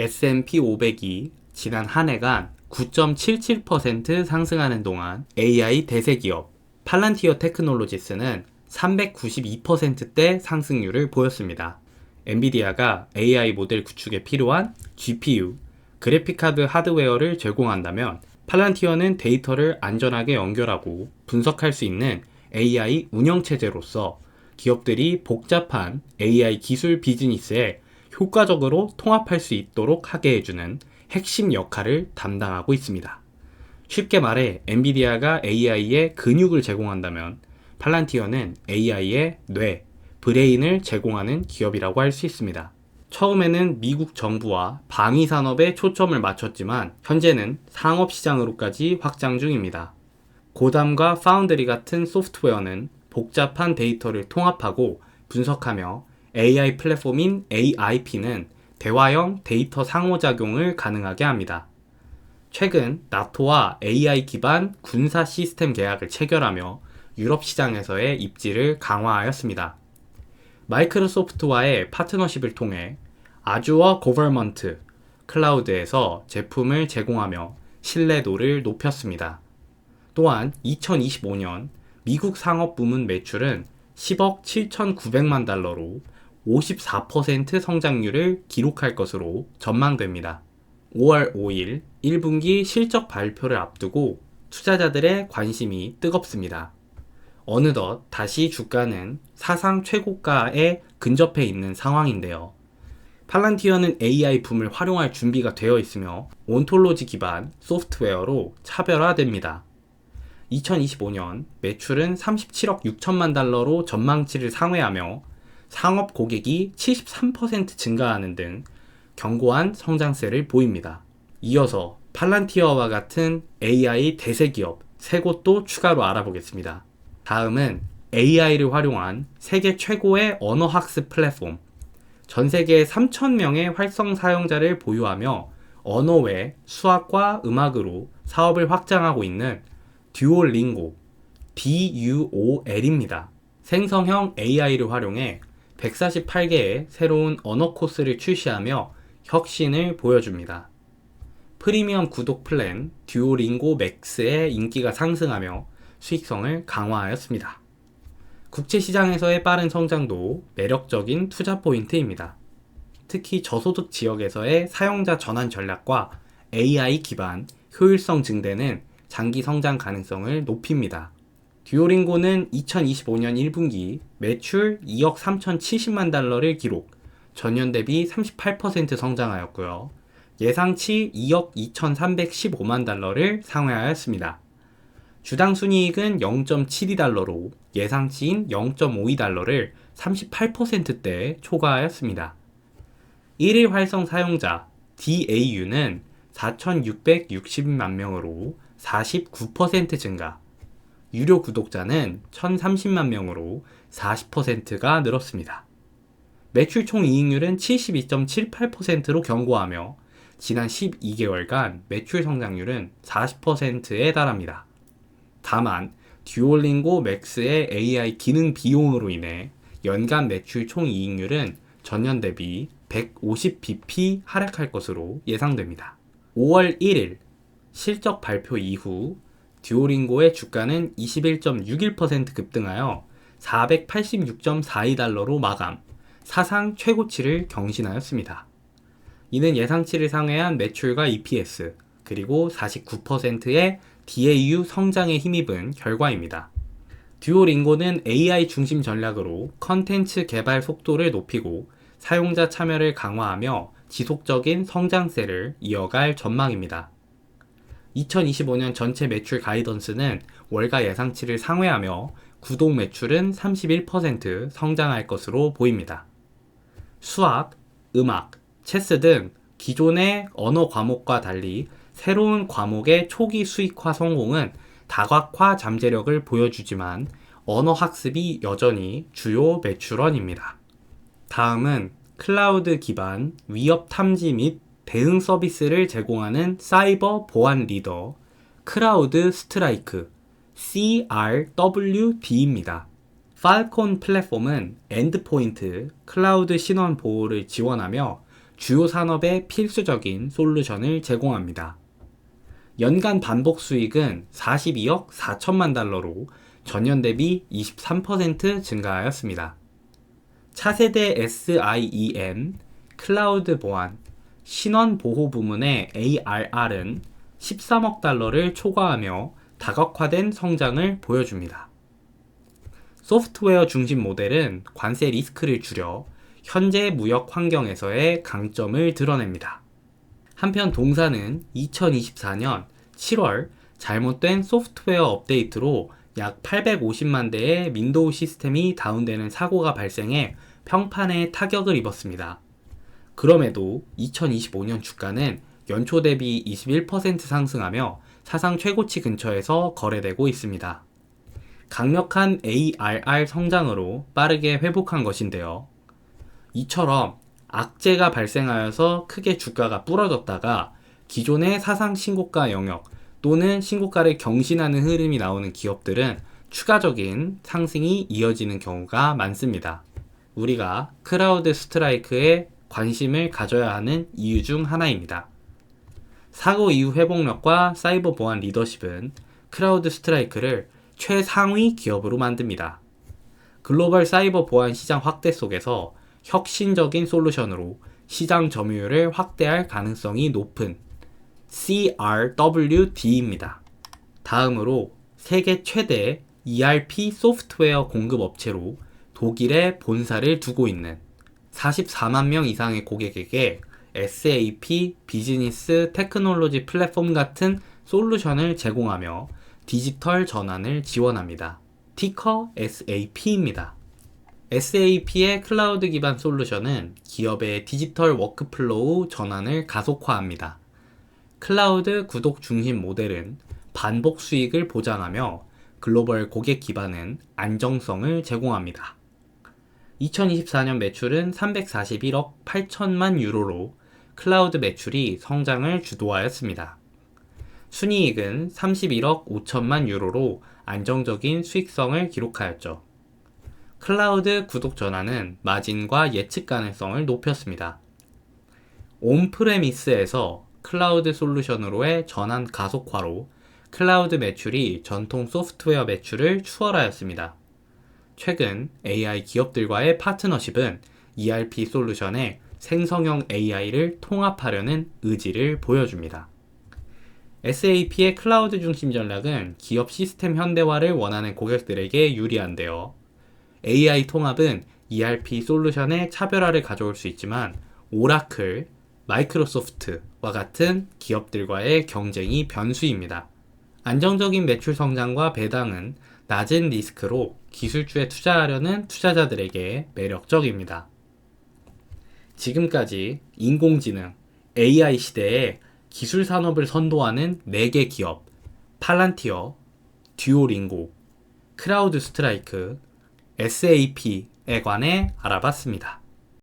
S&P 500이 지난 한 해간 9.77% 상승하는 동안 AI 대세 기업 팔란티어 테크놀로지스는 392%대 상승률을 보였습니다. 엔비디아가 AI 모델 구축에 필요한 GPU, 그래픽카드 하드웨어를 제공한다면 팔란티어는 데이터를 안전하게 연결하고 분석할 수 있는 AI 운영체제로서 기업들이 복잡한 AI 기술 비즈니스에 효과적으로 통합할 수 있도록 하게 해주는 핵심 역할을 담당하고 있습니다. 쉽게 말해 엔비디아가 AI에 근육을 제공한다면 팔란티어는 AI의 뇌, 브레인을 제공하는 기업이라고 할 수 있습니다. 처음에는 미국 정부와 방위 산업에 초점을 맞췄지만 현재는 상업 시장으로까지 확장 중입니다. 고담과 파운드리 같은 소프트웨어는 복잡한 데이터를 통합하고 분석하며 AI 플랫폼인 AIP는 대화형 데이터 상호작용을 가능하게 합니다. 최근 나토와 AI 기반 군사 시스템 계약을 체결하며 유럽 시장에서의 입지를 강화하였습니다. 마이크로소프트와의 파트너십을 통해 아주어 고버먼트 클라우드에서 제품을 제공하며 신뢰도를 높였습니다. 또한 2025년 미국 상업 부문 매출은 10억 7,900만 달러로 54% 성장률을 기록할 것으로 전망됩니다. 5월 5일 1분기 실적 발표를 앞두고 투자자들의 관심이 뜨겁습니다. 어느덧 다시 주가는 사상 최고가에 근접해 있는 상황인데요. 팔란티어는 AI 붐을 활용할 준비가 되어 있으며 온톨로지 기반 소프트웨어로 차별화됩니다. 2025년 매출은 37억 6천만 달러로 전망치를 상회하며 상업 고객이 73% 증가하는 등 견고한 성장세를 보입니다. 이어서 팔란티어와 같은 AI 대세 기업 세 곳도 추가로 알아보겠습니다. 다음은 AI를 활용한 세계 최고의 언어 학습 플랫폼. 전 세계 3,000명의 활성 사용자를 보유하며 언어 외 수학과 음악으로 사업을 확장하고 있는 듀오링고, DUOL입니다. 생성형 AI를 활용해 148개의 새로운 언어 코스를 출시하며 혁신을 보여줍니다. 프리미엄 구독 플랜 듀오링고 맥스의 인기가 상승하며 수익성을 강화하였습니다. 국제 시장에서의 빠른 성장도 매력적인 투자 포인트입니다. 특히 저소득 지역에서의 사용자 전환 전략과 AI 기반 효율성 증대는 장기 성장 가능성을 높입니다. 듀오링고는 2025년 1분기 매출 2억 3,070만 달러를 기록, 전년 대비 38% 성장하였고요. 예상치 2억 2,315만 달러를 상회하였습니다. 주당 순이익은 0.72달러로 예상치인 0.52달러를 38%대 초과하였습니다. 1일 활성 사용자 DAU는 4,660만 명으로 49% 증가, 유료 구독자는 1,030만 명으로 40%가 늘었습니다. 매출 총 이익률은 72.78%로 견고하며 지난 12개월간 매출 성장률은 40%에 달합니다. 다만 듀올링고 맥스의 AI 기능 비용으로 인해 연간 매출 총 이익률은 전년 대비 150bp 하락할 것으로 예상됩니다. 5월 1일 실적 발표 이후 듀오링고의 주가는 21.61% 급등하여 486.42달러로 마감, 사상 최고치를 경신하였습니다. 이는 예상치를 상회한 매출과 EPS, 그리고 49%의 DAU 성장에 힘입은 결과입니다. 듀오링고는 AI 중심 전략으로 컨텐츠 개발 속도를 높이고 사용자 참여를 강화하며 지속적인 성장세를 이어갈 전망입니다. 2025년 전체 매출 가이던스는 월가 예상치를 상회하며 구독 매출은 31% 성장할 것으로 보입니다. 수학, 음악, 체스 등 기존의 언어 과목과 달리 새로운 과목의 초기 수익화 성공은 다각화 잠재력을 보여주지만 언어 학습이 여전히 주요 매출원입니다. 다음은 클라우드 기반 위협 탐지 및 대응 서비스를 제공하는 사이버 보안 리더 크라우드 스트라이크 CRWD입니다. 팔콘 플랫폼은 엔드포인트 클라우드 신원 보호를 지원하며 주요 산업에 필수적인 솔루션을 제공합니다. 연간 반복 수익은 42억 4천만 달러로 전년 대비 23% 증가하였습니다. 차세대 SIEM, 클라우드 보안, 신원 보호 부문의 ARR은 13억 달러를 초과하며 다각화된 성장을 보여줍니다. 소프트웨어 중심 모델은 관세 리스크를 줄여 현재 무역 환경에서의 강점을 드러냅니다. 한편 동사는 2024년 7월 잘못된 소프트웨어 업데이트로 약 850만 대의 윈도우 시스템이 다운되는 사고가 발생해 평판에 타격을 입었습니다. 그럼에도 2025년 주가는 연초 대비 21% 상승하며 사상 최고치 근처에서 거래되고 있습니다. 강력한 ARR 성장으로 빠르게 회복한 것인데요. 이처럼 악재가 발생하여서 크게 주가가 부러졌다가 기존의 사상 신고가 영역 또는 신고가를 경신하는 흐름이 나오는 기업들은 추가적인 상승이 이어지는 경우가 많습니다. 우리가 크라우드 스트라이크에 관심을 가져야 하는 이유 중 하나입니다. 사고 이후 회복력과 사이버 보안 리더십은 크라우드 스트라이크를 최상위 기업으로 만듭니다. 글로벌 사이버 보안 시장 확대 속에서 혁신적인 솔루션으로 시장 점유율을 확대할 가능성이 높은 CRWD입니다. 다음으로 세계 최대 ERP 소프트웨어 공급 업체로 독일에 본사를 두고 있는 44만 명 이상의 고객에게 SAP 비즈니스 테크놀로지 플랫폼 같은 솔루션을 제공하며 디지털 전환을 지원합니다. 티커 SAP입니다. SAP의 클라우드 기반 솔루션은 기업의 디지털 워크플로우 전환을 가속화합니다. 클라우드 구독 중심 모델은 반복 수익을 보장하며 글로벌 고객 기반은 안정성을 제공합니다. 2024년 매출은 341억 8천만 유로로 클라우드 매출이 성장을 주도하였습니다. 순이익은 31억 5천만 유로로 안정적인 수익성을 기록하였죠. 클라우드 구독 전환은 마진과 예측 가능성을 높였습니다. 온프레미스에서 클라우드 솔루션으로의 전환 가속화로 클라우드 매출이 전통 소프트웨어 매출을 추월하였습니다. 최근 AI 기업들과의 파트너십은 ERP 솔루션에 생성형 AI를 통합하려는 의지를 보여줍니다. SAP의 클라우드 중심 전략은 기업 시스템 현대화를 원하는 고객들에게 유리한데요. AI 통합은 ERP 솔루션의 차별화를 가져올 수 있지만 오라클, 마이크로소프트와 같은 기업들과의 경쟁이 변수입니다. 안정적인 매출 성장과 배당은 낮은 리스크로 기술주에 투자하려는 투자자들에게 매력적입니다. 지금까지 인공지능, AI 시대에 기술 산업을 선도하는 4개 기업, 팔란티어, 듀오링고, 크라우드 스트라이크, SAP에 관해 알아봤습니다.